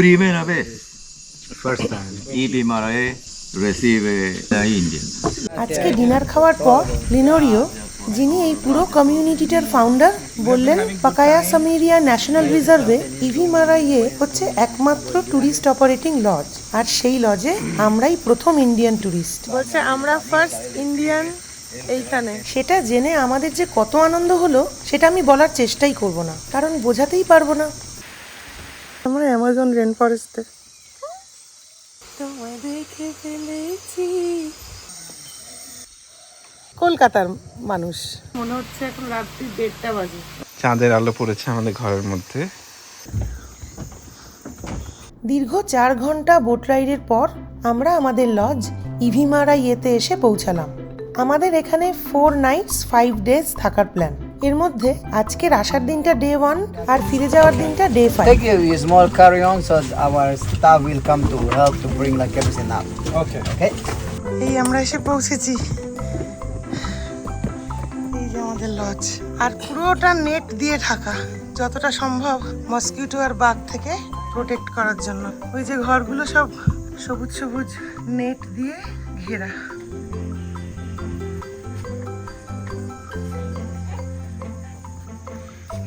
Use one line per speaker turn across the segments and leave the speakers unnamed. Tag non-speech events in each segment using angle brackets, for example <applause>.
Primera vez.
First time.
Ibi Marae recibe a Indian.
আজকে dinner খাওয়ার পর লিনোরিও যিনি এই পুরো কমিউনিটিটার ফাউন্ডার বললেন পাকায়া সামিরিয়া ন্যাশনাল রিজার্ভে ইভি মারাইয়ে হচ্ছে একমাত্র ট্যুরিস্ট অপারেটিং লজ আর সেই লজে আমরাই প্রথম ইন্ডিয়ান ট্যুরিস্ট বলছে আমরা ফার্স্ট ইন্ডিয়ান এইখানে। সেটা জেনে আমাদের যে কত আনন্দ হলো সেটা আমি বলার চেষ্টাই করব না। কারণ বোঝাতেই পারব না। আমরা অ্যামাজন রেন ফরেস্টে তোমায় দেখে ফেলেছি। কলকাতার মানুষ। মনে হচ্ছে এখন রাত্রি দেড়টা বাজে।
চাঁদের আলো পড়েছে আমাদের ঘরের মধ্যে।
দীর্ঘ চার ঘণ্টা বোট রাইডের পর আমরা আমাদের লজ ইভিমারা ইয়েতে এসে পৌঁছালাম। আমাদের এখানে ফোর নাইটস ফাইভ ডেজ থাকার প্ল্যান এর মধ্যে আজকের আসার দিনটা ডে ওয়ান আর ফিরে যাওয়ার দিনটা day five
Take a small carry on so our staff will come to help to bring like everything up.
Okay
Okay?
এই আমরা এসে পৌঁছেছি। এই যে আমাদের লজ আর পুরোটা নেট দিয়ে ঢাকা যতটা সম্ভব মসকিউটো আর বাঘ থেকে প্রোটেক্ট করার জন্য। ওই যে ঘরগুলো সব সবুজ সবুজ নেট দিয়ে ঘেরা।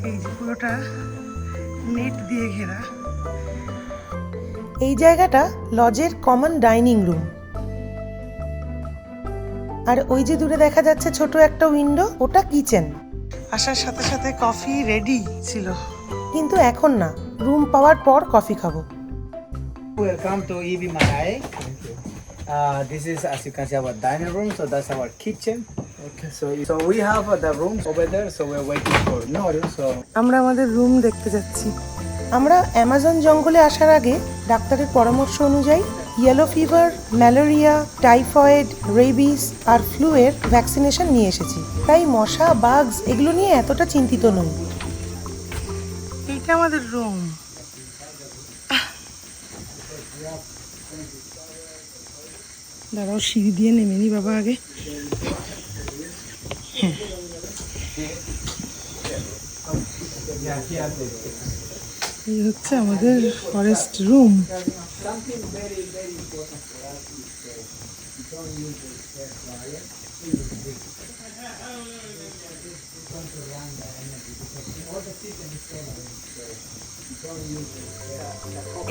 এই যে পুরোটা নেট দিয়ে ঘেরা এই জায়গাটা লজের কমন ডাইনিং রুম আর ওই যে দূরে দেখা যাচ্ছে ছোট একটা উইন্ডো ওটা কিচেন আসার সাথে সাথে কফি রেডি ছিল কিন্তু এখন না রুম পাওয়ার পর কফি খাব
Welcome to Ibi Marai. Uh, this is, as you can see, our dining room. So that's our kitchen. So, we have uh, the rooms over there. So we're waiting for Nori. So
আমরা আমাদের room দেখতে যাচ্ছি আমরা Amazon জঙ্গলে আসার আগে ডাক্তারের পরামর্শ অনুযায়ী yellow fever malaria typhoid rabies আর ফ্লুয়ের ভ্যাকসিনেশন নিয়ে এসেছি তাই মশা বাগস এগুলো নিয়ে এতটা চিন্তিত নই এইটা আমাদের রুম দাঁড়াও সিঁড়ি দিয়ে নেমে নি বাবা আগে এই হচ্ছে আমাদের ফরেস্ট রুম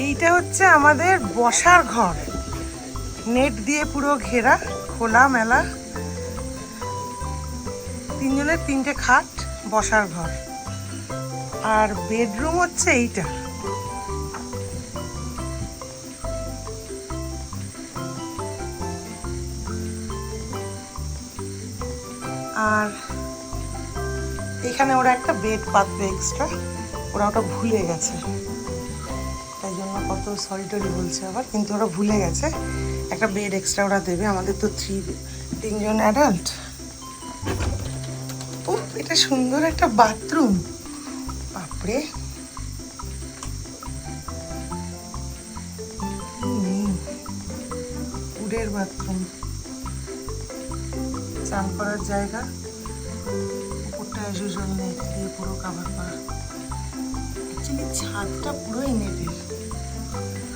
এইটা হচ্ছে আমাদের বসার ঘর। নেট দিয়ে পুরো ঘেরা, খোলা মেলা। তিনজনের তিনটে খাট, বসার ঘর। আর বেডরুম হচ্ছে এইটা। আর এখানে ওরা একটা বেড পাতবে এক্সট্রা ওরা ওটা ভুলে গেছে। তাই জন্য কত সরি টরি বলছে আবার, কিন্তু ওরা ভুলে গেছে। একটা বেড এক্সট্রা ওরা দেবে, আমাদের তো থ্রি তিনজন অ্যাডাল্ট ও এটা সুন্দর একটা বাথরুম বাপরে উডের বাথরুম চান করার জায়গা? উপরটা জল নেট দিয়ে পুরো কাভার করা। অ্যাকচুয়ালি ছাদটা পুরোই নেটের।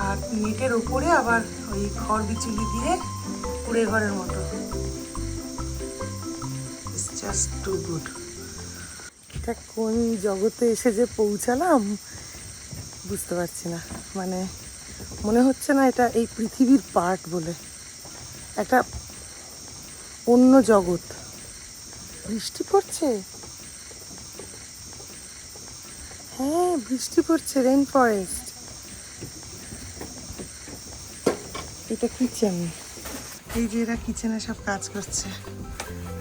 আর নেটের ওপরে আবার ওই খড় বিচুলি দিয়ে কুড়ে ঘরের মতো। জাস্ট টু গুড এটা কোন জগতে এসে যে পৌঁছালাম, বুঝতে পারছি না। মানে মনে হচ্ছে না এটা এই পৃথিবীর পার্ট বলে। একটা অন্য জগৎ। বৃষ্টি পড়ছে? হ্যাঁ বৃষ্টি পড়ছে রেন ফরেস্ট এটা কিচেন এই যে এরা কিচেনে সব কাজ করছে।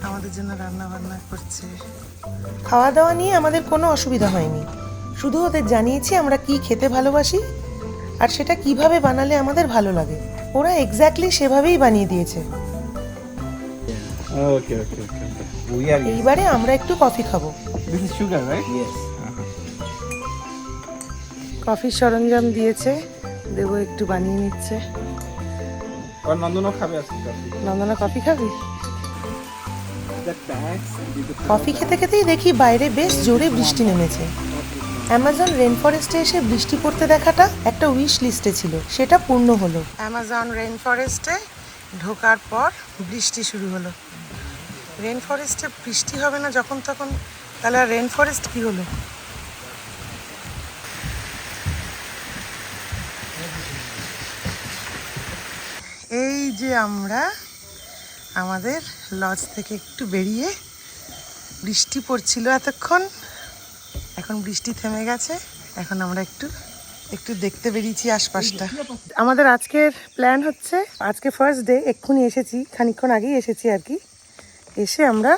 আমাদের জন্য রান্না বান্না করছে। খাওয়া দাওয়া নিয়ে আমাদের কোনো অসুবিধা হয়নি। শুধু ওদের জানিয়েছি আমরা কি খেতে ভালোবাসি আর সেটা কীভাবে বানালে আমাদের ভালো লাগে। ওরা এক্স্যাক্টলি সেভাবেই বানিয়ে দিয়েছে।
ওকে ওকে ওকে
এইবারে আমরা একটু কফি খাব।
This is sugar right
yes.
কফির সরঞ্জাম দিয়েছে দেবো একটু বানিয়ে নিচ্ছে।
আর নন্দনও খাবে আজকে
নন্দনা কফি খাবি? কফি খেতে খেতেই দেখি বাইরে বেশ জোরে বৃষ্টি নেমেছে। অ্যামাজন রেন ফরেস্টে এসে বৃষ্টি পড়তে দেখাটা একটা উইশ লিস্টে ছিল। সেটা পূর্ণ হলো। অ্যামাজন রেন ফরেস্টে ঢোকার পর বৃষ্টি শুরু হলো। রেন ফরেস্টে বৃষ্টি হবে না যখন তখন, তাহলে আর রেন ফরেস্ট কি হলো? এই যে আমরা আমাদের লজ থেকে একটু বেরিয়ে বৃষ্টি পড়ছিল এতক্ষণ। এখন বৃষ্টি থেমে গেছে। এখন আমরা একটু একটু দেখতে বেরিয়েছি আশপাশটা। আমাদের আজকের প্ল্যান হচ্ছে, আজকে ফার্স্ট ডে এক্ষুনি এসেছি, খানিকক্ষণ আগেই এসেছি আর কি। এসে আমরা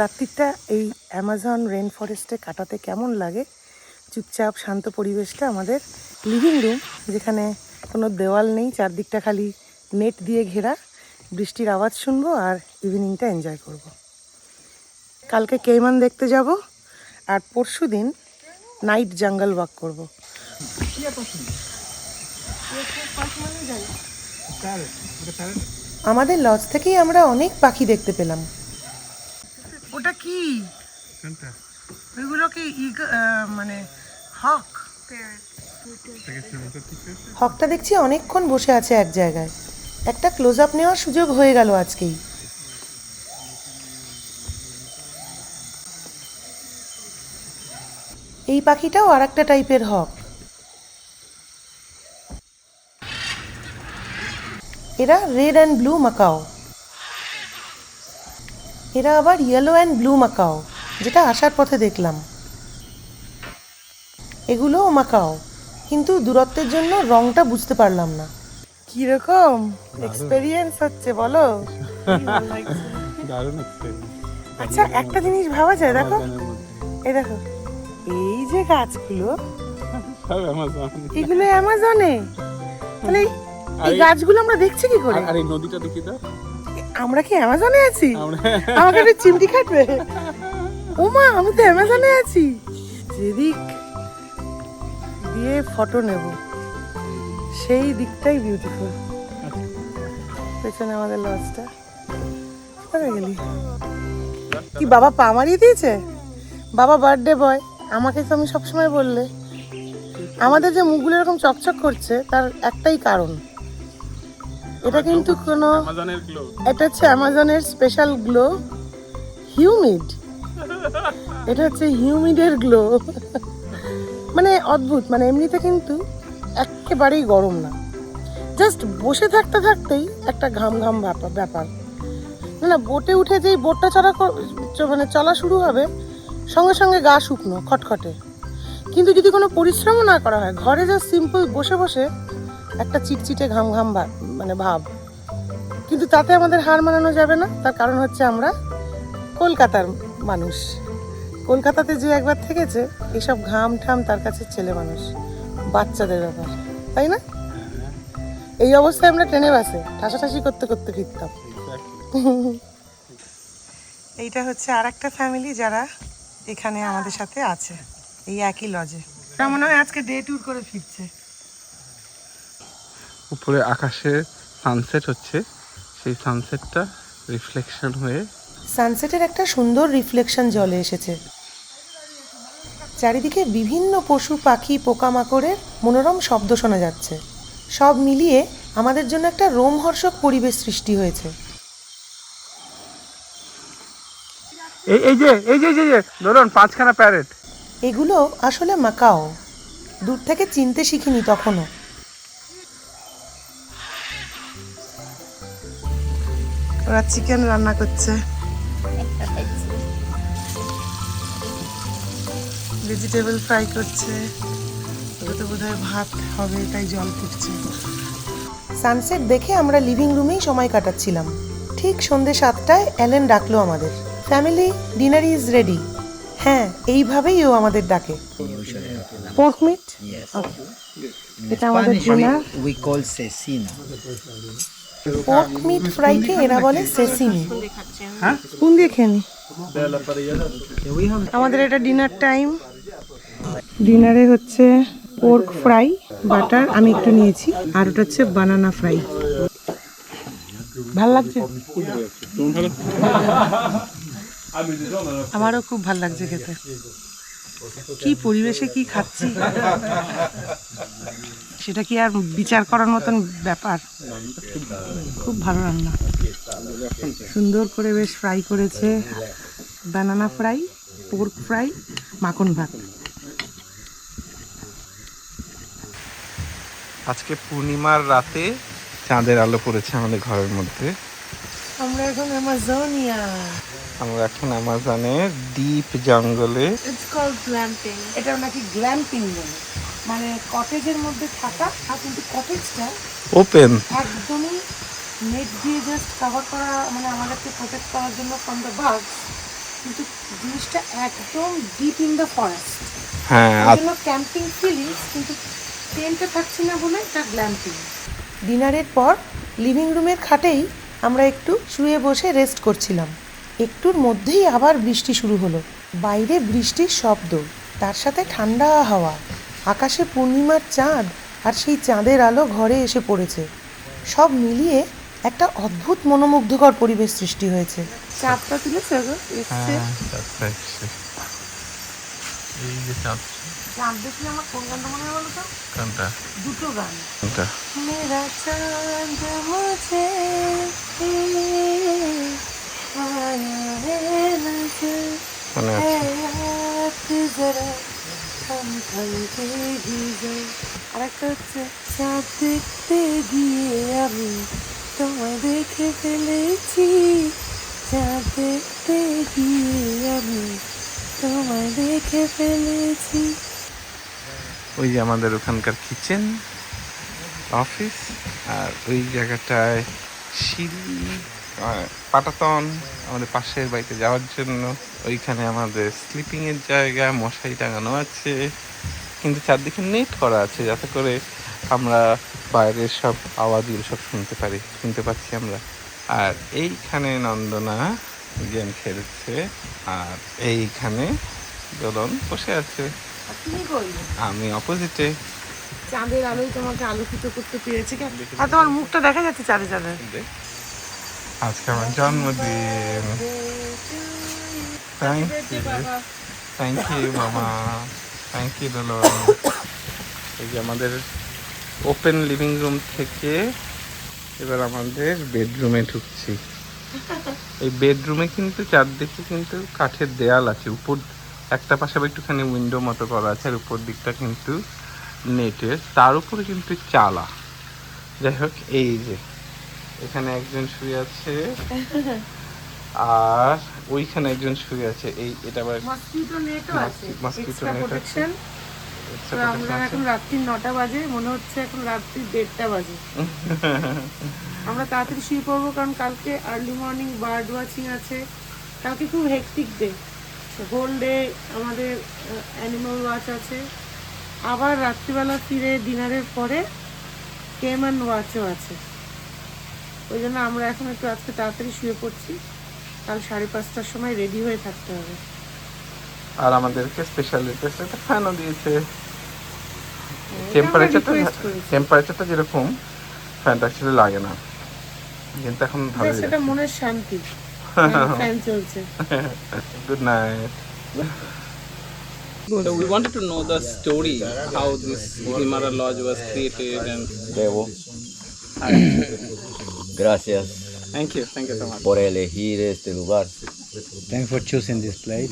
রাত্রিটা এই অ্যামাজন রেন ফরেস্টে কাটাতে কেমন লাগে, চুপচাপ শান্ত পরিবেশটা আমাদের লিভিং রুম যেখানে কোনো দেওয়াল নেই, চারদিকটা খালি নেট দিয়ে ঘেরা বৃষ্টির আওয়াজ শুনব আর ইভিনিংটা এনজয় করব। কালকে কেইমান দেখতে যাব আর পরশু দিন নাইট জঙ্গল ওয়াক করব। আমাদের লজ থেকেই আমরা অনেক পাখি দেখতে পেলাম। ওটা কি? ওইগুলো কি মানে হক হকটা দেখছি অনেকক্ষণ বসে আছে এক জায়গায়। একটা ক্লোজ আপ নেওয়ার সুযোগ হয়ে গেল আজকেই। এই পাখিটাও আর একটা টাইপের হক। এরা রেড অ্যান্ড ব্লু মাকাও এরা আবার ইয়েলো অ্যান্ড ব্লু মাকাও যেটা আসার পথে দেখলাম। এগুলোও মাকাও কিন্তু দূরত্বের জন্য রংটা বুঝতে পারলাম না। কীরকম এক্সপেরিয়েন্স হচ্ছে বলো? <laughs>
দারুণ
আচ্ছা একটা জিনিস ভাবা যায় দেখো। এই দেখো এই যে গাছগুলো এগুলো অ্যামাজনে তাহলে এই- এই গাছগুলো আমরা দেখছি কি করে?
আর এই নদীটা দেখি তো।
আমরা কি অ্যামাজনে আছি?
আমরা
আমাকে একটু চিমটি কাটবে ওমা আমি তো অ্যামাজনে আছি। যেদিক দিয়ে ফটো নেব। সেই দিকটাই বিউটিফুল পেছনে আমাদের লজটা। কোথায় গেলি? কি বাবা পা মারিয়ে দিয়েছে? বাবা বার্থডে বয় আমাকে তো আমি সবসময় বললে। আমাদের যে মুখগুলো এরকম চকচক করছে তার একটাই কারণ। এটা কিন্তু কোনো এটা হচ্ছে অ্যামাজনের স্পেশাল গ্লো হিউমিড এটা হচ্ছে হিউমিডের গ্লো মানে অদ্ভুত মানে এমনিতে কিন্তু একেবারেই গরম না। জাস্ট বসে থাকতে থাকতেই একটা ঘাম ঘাম ব্যাপার। ব্যাপার না, বোটে উঠে যেই বোটটা চড়া মানে চলা শুরু হবে, সঙ্গে সঙ্গে গা শুকনো, খটখটে। কিন্তু যদি কোনো পরিশ্রমও না করা হয়, ঘরে জাস্ট সিম্পল বসে বসে একটা চিটচিটে ঘাম ঘাম মানে ভাব। কিন্তু তাতে আমাদের হার মানানো যাবে না, তার কারণ হচ্ছে আমরা কলকাতার মানুষ। কলকাতাতে যে একবার থেকেছে, এসব ঘাম ঠাম তার কাছে ছেলে মানুষ। বাচ্চাদের ব্যাপার তাই না? এই অবস্থায় আমরা ট্রেনে বাসে ঠাসাঠাসি করতে করতে ফিরতাম। এইটা হচ্ছে আর একটা ফ্যামিলি যারা এখানে আমাদের সাথে আছে এই একই লজে মনে হয় আজকে ডে ট্যুর করে ফিরছে।
উপরে আকাশে সানসেট হচ্ছে সেই সানসেটটা রিফ্লেকশন হয়ে
সানসেটের একটা সুন্দর রিফ্লেকশন জলে এসেছে। চারিদিকে বিভিন্ন পশু পাখি পোকামাকড়ের মনোরম শব্দ শোনা যাচ্ছে। সব মিলিয়ে আমাদের জন্য একটা রোমহর্ষক পরিবেশ সৃষ্টি হয়েছে।
এই এই যে এই যে যে ধরুন পাঁচখানা প্যারেট
এগুলো আসলে মাকাও। দূর থেকে চিনতে শিখিনি তখনও। ওরা চিকেন রান্না করছে। ভেজিটেবল ফ্রাই করছে। ওটা বোধহয় ভাত হবে তাই জল ফুটছে। সানসেট দেখে আমরা লিভিং রুমেই সময় কাটাচ্ছিলাম। ঠিক সন্ধে সাতটায় অ্যালেন ডাকলো আমাদের। ফ্যামিলি ডিনার ইজ রেডি হ্যাঁ এইভাবেই ও আমাদের ডাকে। পোর্ক মিট এটা আমাদের dinner
call cecina.
Pork meat ফ্রাইকে এরা বলে সেসিমি কোন দিয়ে খেয়ে আমাদের এটা ডিনার টাইম ডিনারে হচ্ছে পোর্ক ফ্রাই, বাটার আমি একটু নিয়েছি, আর ওটা হচ্ছে বানানা ফ্রাই। ভালো লাগছে? আমারও খুব ভালো লাগছে খেতে। কি পরিবেশে কি খাচ্ছি? সেটা কি আর বিচার করার মতন ব্যাপার? খুব ভালো রান্না। সুন্দর করে বেশ ফ্রাই করেছে। বানানা ফ্রাই, পোর্ক ফ্রাই, মাখন ভাত।
আজকে পূর্ণিমার রাতে চাঁদের আলো পড়েছে আমাদের ঘরের মধ্যে।
আমরা এখন অ্যামাজনিয়া
আমরা এখন অ্যামাজনের ডিপ জঙ্গলে।
ইটস কল্ড গ্ল্যাম্পিং এটা নাকি গ্ল্যাম্পিং বলে। মানে কটেজের মধ্যে থাকা আর কিন্তু কটেজটা
ওপেন
একদমই নেট দিয়ে জাস্ট কভার করা মানে আমাদেরকে প্রোটেক্ট করার জন্য ফ্রম দ্য বার্ডস কিন্তু জিনিসটা একদম ডিপ ইন দ্য ফরেস্ট
হ্যাঁ
ক্যাম্পিং ফিলিংস কিন্তু টেন্টে থাকছি না বলে এটা গ্ল্যাম্পিং ডিনারের পর লিভিং রুমের খাটেই আমরা একটু শুয়ে বসে রেস্ট করছিলাম। একটুর মধ্যেই আবার বৃষ্টি শুরু হলো। বাইরে বৃষ্টির শব্দ তার সাথে ঠান্ডা হাওয়া আকাশে পূর্ণিমার চাঁদ আর সেই চাঁদের আলো ঘরে এসে পড়েছে। সব মিলিয়ে একটা অদ্ভুত মনোমুগ্ধকর পরিবেশ সৃষ্টি হয়েছে। চাঁদটা তুলেছে
হ্যাঁ, এসছে। এই যে চাঁদ।
চাঁদ দেখলে আমার কোন গানটা মনে হয় বলো তো?
কোনটা
দুটো গান।
কোনটা?
মেরা চাঁদ মুঝে
মনে আছে।
দেখতে গিয়ে আমি তোমায় দেখে ফেলেছি। চাঁদ দেখতে গিয়ে আমি তোমায় দেখে ফেলেছি।
ওই যে আমাদের ওখানকার কিচেন অফিস আর ওই জায়গাটায় সিঁড়ি পাটাতন, আমাদের পাশের বাড়িতে যাওয়ার জন্য। ওইখানে আমাদের স্লিপিংয়ের জায়গা, মশারি টাঙানো আছে, কিন্তু চারদিকে নেট করা আছে যাতে করে আমরা বাইরের সব আওয়াজগুলো সব শুনতে পারি, শুনতে পাচ্ছি আমরা। আর এইখানে নন্দনা গেম খেলছে, আর এইখানে দোলন বসে আছে।
তুমি কই?
আমি অপোজিটে
চাঁদের আলোয় তোমাকে আলোকিত করতে পেরেছি কেন? আর তোমার মুখটা দেখা যাচ্ছে চাঁদে চাঁদে।
আজকে আমার জন্মদিন। থ্যাংক ইউ থ্যাংক ইউ মামা থ্যাংক ইউ দোলো এই যে আমাদের ওপেন লিভিং রুম থেকে এবার আমাদের বেডরুমে ঢুকছি। এই বেডরুমে কিন্তু চারদিকে কিন্তু কাঠের দেয়াল আছে উপর একটা পাশে আবার একটুখানি উইন্ডো মতো করা আছে আর উপর দিকটা কিন্তু নেটের তার উপরে কিন্তু চালা। যাই হোক এই যে এখানে একজন শুয়ে আছে। আর ওইখানে একজন শুয়ে আছে। এই এটা আবার
মসকিউটো নেটও আছে। এক্সট্রা
net আছে।
আমরা এখন রাত্রি নটা বাজে মনে হচ্ছে এখন রাত্রি দেড়টা বাজে। আমরা তাড়াতাড়ি শুয়ে পড়ব কারণ কালকে আর্লি মর্নিং বার্ড ওয়াচিং আছে। কালকে খুব হেক্টিক ডে হোল ডে আমাদের অ্যানিমাল ওয়াচ আছে। আবার রাত্রিবেলা ফিরে ডিনারের পরে কেম অ্যান্ড ওয়াচও আছে। ওই জন্য আমরা এখন একটু আজকে তাড়াতাড়ি শুয়ে পড়ছি। কাল সাড়ে পাঁচটার সময় রেডি হয়ে থাকতে হবে।
আর আমাদেরকে স্পেশাল রিকোয়েস্ট একটা ফ্যানও দিয়েছে। টেম্পারেচারটা টেম্পারেচারটা যেরকম ফ্যানটা অ্যাকচুয়ালি লাগে না। কিন্তু এখন
Just মনের শান্তি। ফ্যান চলছে
good night
So we wanted to know the story, how this Himara Lodge was created and
Debo. Gracias
thank you, thank you so much.
por elegir este lugar.
Thanks for choosing this place.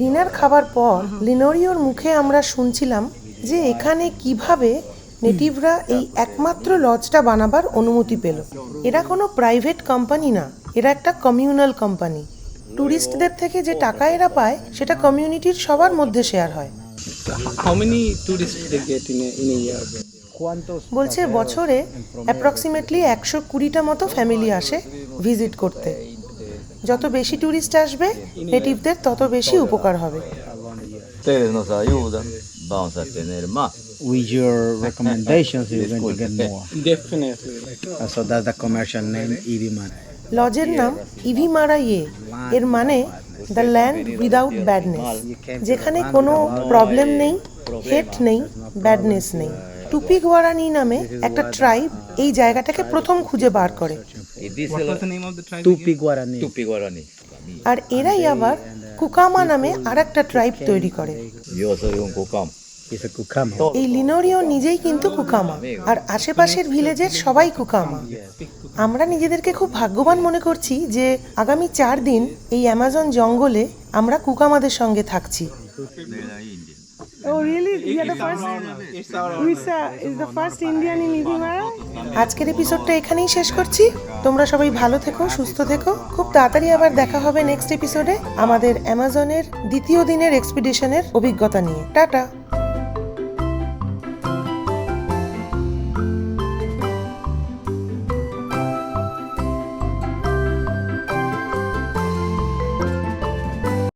Dinner খাবার পর লিনোরিওর মুখে আমরা শুনছিলাম যে এখানে কীভাবে নেটিভরা এই একমাত্র লজটা বানাবার অনুমতি পেল এরা কোনো প্রাইভেট কোম্পানি না এরা একটা কমিউনাল কোম্পানি টুরিস্টদের থেকে যে টাকা এরা পায় সেটা কমিউনিটির সবার মধ্যে শেয়ার হয়। বলছে বছরে অ্যাপ্রক্সিমেটলি একশো কুড়িটা মতো ফ্যামিলি আসে ভিজিট করতে। যত বেশি ট্যুরিস্ট আসবে নেটিভদের তত বেশি উপকার হবে। লজের নাম ইভিমারা ইয়ে এর মানে দ্য ল্যান্ড উইদাউট ব্যাডনেস যেখানে কোনো প্রবলেম নেই হেট নেই ব্যাডনেস নেই। টুপি গোয়ারানি নামে একটা ট্রাইব এই জায়গাটাকে প্রথম খুঁজে বার করে. আর এরাই আবার কুকামা নামে আর একটা ট্রাইব তৈরি করে।
Yo
এই লিনোরিও নিজেই কিন্তু কুকামা আর আশেপাশের ভিলেজের সবাই কুকামা আমরা নিজেদেরকে খুব ভাগ্যবান মনে করছি যে আগামী চার দিন এই অ্যামাজন জঙ্গলে আমরা কুকামাদের সঙ্গে থাকছি. Oh really? You are the first. Luisa is the first Indian in Ibimara. আজকের এপিসোডটা এখানেই শেষ করছি তোমরা সবাই ভালো থেকো সুস্থ থেকো খুব তাড়াতাড়ি আবার দেখা হবে নেক্সট এপিসোডে আমাদের অ্যামাজনের দ্বিতীয় দিনের এক্সপিডিশনের অভিজ্ঞতা নিয়ে টাটা